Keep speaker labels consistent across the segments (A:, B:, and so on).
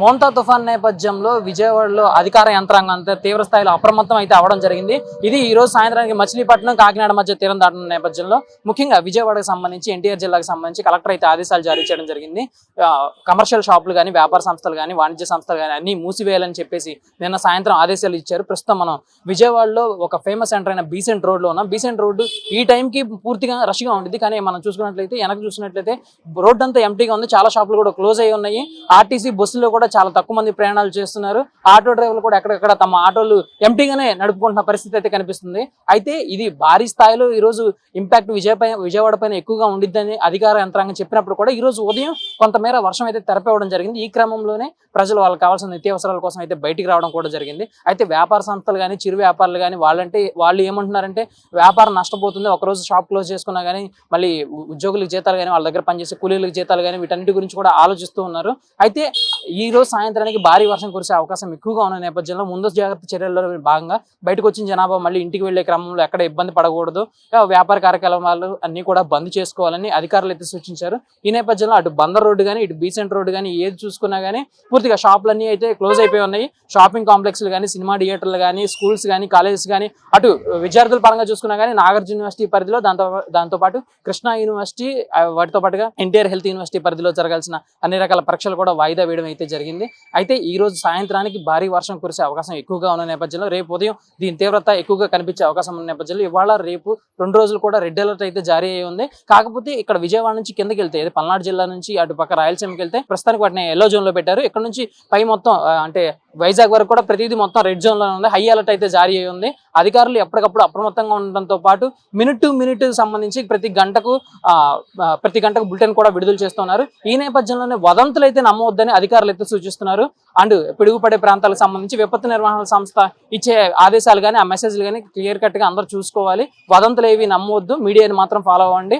A: మోంతా తుఫాన్ నేపథ్యంలో విజయవాడలో అధికార యంత్రాంగం అంతా తీవ్ర స్థాయిలో అప్రమత్తం అయితే అవడం జరిగింది. ఇది ఈ రోజు సాయంత్రానికి మచిలీపట్నం కాకినాడ మధ్య తీరం దాటిన నేపథ్యంలో ముఖ్యంగా విజయవాడకు సంబంధించి ఎన్టీఆర్ జిల్లాకు సంబంధించి కలెక్టర్ అయితే ఆదేశాలు జారీ చేయడం జరిగింది. ఆ, కమర్షియల్ షాపులు కానీ వ్యాపార సంస్థలు కానీ వాణిజ్య సంస్థలు కానీ అన్ని మూసివేయాలని చెప్పేసి నిన్న సాయంత్రం ఆదేశాలు ఇచ్చారు. ప్రస్తుతం మనం విజయవాడలో ఒక ఫేమస్ సెంటర్ అయిన బీసెంట్ రోడ్లో ఉన్నాం. బీసెంట్ రోడ్డు ఈ టైంకి పూర్తిగా రష్గా ఉంటుంది కానీ మనం చూసుకున్నట్లయితే వెనక చూసినట్లయితే రోడ్డు అంతా ఎంటీగా ఉంది. చాలా షాపులు కూడా క్లోజ్ అయ్యి ఉన్నాయి. ఆర్టీసీ బస్సులో కూడా చాలా తక్కువ మంది ప్రయాణాలు చేస్తున్నారు. ఆటో డ్రైవర్లు కూడా ఎక్కడెక్కడ తమ ఆటోలు ఎంటీగానే నడుపుకుంటున్న పరిస్థితి అయితే కనిపిస్తుంది. అయితే ఇది భారీ స్థాయిలో ఈరోజు ఇంపాక్ట్ విజయ పైన విజయవాడ పైన ఎక్కువగా ఉండిద్దని అధికార యంత్రాంగం చెప్పినప్పుడు కూడా ఈరోజు ఉదయం కొంతమేర వర్షం అయితే తెరపేవడం జరిగింది. ఈ క్రమంలోనే ప్రజలు వాళ్ళకి కావాల్సిన నిత్యావసరాల కోసం అయితే బయటికి రావడం కూడా జరిగింది. అయితే వ్యాపార సంస్థలు కానీ చిరు వ్యాపారులు కానీ వాళ్ళంటే వాళ్ళు ఏమంటున్నారంటే వ్యాపారం నష్టపోతుంది. ఒకరోజు షాప్ క్లోజ్ చేసుకున్నా కానీ మళ్ళీ ఉద్యోగులకు జీతాలు కానీ వాళ్ళ దగ్గర పనిచేసే కూలీలకు జీతాలు కానీ వీటన్నిటి గురించి కూడా ఆలోచిస్తూ ఉన్నారు. అయితే ఈ రోజు సాయంత్రానికి భారీ వర్షం కురిసే అవకాశం ఎక్కువగా ఉన్న నేపథ్యంలో ముందస్తు జాగ్రత్త చర్యల్లో భాగంగా బయటకు వచ్చిన జనాభా మళ్ళీ ఇంటికి వెళ్ళే క్రమంలో ఎక్కడ ఇబ్బంది పడకూడదు. వ్యాపార కార్యకలాపాలు అన్ని కూడా బంద్ చేసుకోవాలని అధికారులు అయితే సూచించారు. ఈ నేపథ్యంలో అటు బందర్ రోడ్డు కానీ ఇటు బీసెంట్ రోడ్డు కానీ ఏది చూసుకున్నా కానీ పూర్తిగా షాపులన్నీ అయితే క్లోజ్ అయిపోయి ఉన్నాయి. షాపింగ్ కాంప్లెక్స్లు కానీ సినిమా థియేటర్లు కానీ స్కూల్స్ కానీ కాలేజెస్ కానీ అటు విద్యార్థుల పరంగా చూసుకున్నా కానీ నాగార్జున యూనివర్సిటీ పరిధిలో దాంతో దాంతో పాటు కృష్ణా యూనివర్సిటీ వాటితో పాటుగా ఎన్టీఆర్ హెల్త్ యూనివర్సిటీ పరిధిలో జరగాల్సిన అన్ని రకాల పరీక్షలు కూడా వాయిదా వేయడం అయితే జరిగింది. జరిగింది. అయితే ఈ రోజు సాయంత్రానికి భారీ వర్షం కురిసే అవకాశం ఎక్కువగా ఉన్న నేపథ్యంలో రేపు ఉదయం దీని తీవ్రత ఎక్కువగా కనిపించే అవకాశం ఉన్న నేపథ్యంలో ఇవాళ రేపు రెండు రోజులు కూడా రెడ్ అలర్ట్ అయితే జారీ అయ్యి ఉంది. కాకపోతే ఇక్కడ విజయవాడ నుంచి కిందకి వెళ్తే పల్నాడు జిల్లా నుంచి అటు పక్క రాయలసీమకి వెళ్తే ప్రస్తుతానికి వాటిని ఎల్లో జోన్లో పెట్టారు. ఇక్కడ నుంచి పై మొత్తం అంటే వైజాగ్ వరకు కూడా ప్రతిదీ మొత్తం రెడ్ జోన్లో ఉంది. హై అలర్ట్ అయితే జారీ అయి ఉంది. అధికారులు ఎప్పటికప్పుడు అప్రమత్తంగా ఉండడంతో పాటు మినిట్ టు మినిట్ సంబంధించి ప్రతి గంటకు ప్రతి గంటకు బులెటిన్ కూడా విడుదల చేస్తున్నారు. ఈ నేపథ్యంలోనే వదంతులు అయితే నమ్మవద్దని అధికారులు అయితే సూచిస్తున్నారు. అండ్ పిడుగుపడే ప్రాంతాలకు సంబంధించి విపత్తు నిర్వహణ సంస్థ ఇచ్చే ఆదేశాలు కానీ ఆ మెసేజ్లు కానీ క్లియర్ కట్గా అందరూ చూసుకోవాలి. వదంతులు ఏవి నమ్మవద్దు. మీడియాని మాత్రం ఫాలో అవ్వండి.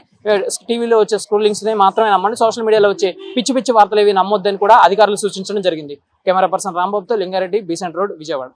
A: టీవీలో వచ్చే స్క్రోలింగ్స్ని మాత్రమే నమ్మండి. సోషల్ మీడియాలో వచ్చే పిచ్చి పిచ్చి వార్తలు ఏవి నమ్మొద్దని కూడా అధికారులు సూచించడం జరిగింది. కెమెరా పర్సన్ రాంబాబుతో లింగారెడ్డి బీసెంట్ రోడ్ విజయవాడ.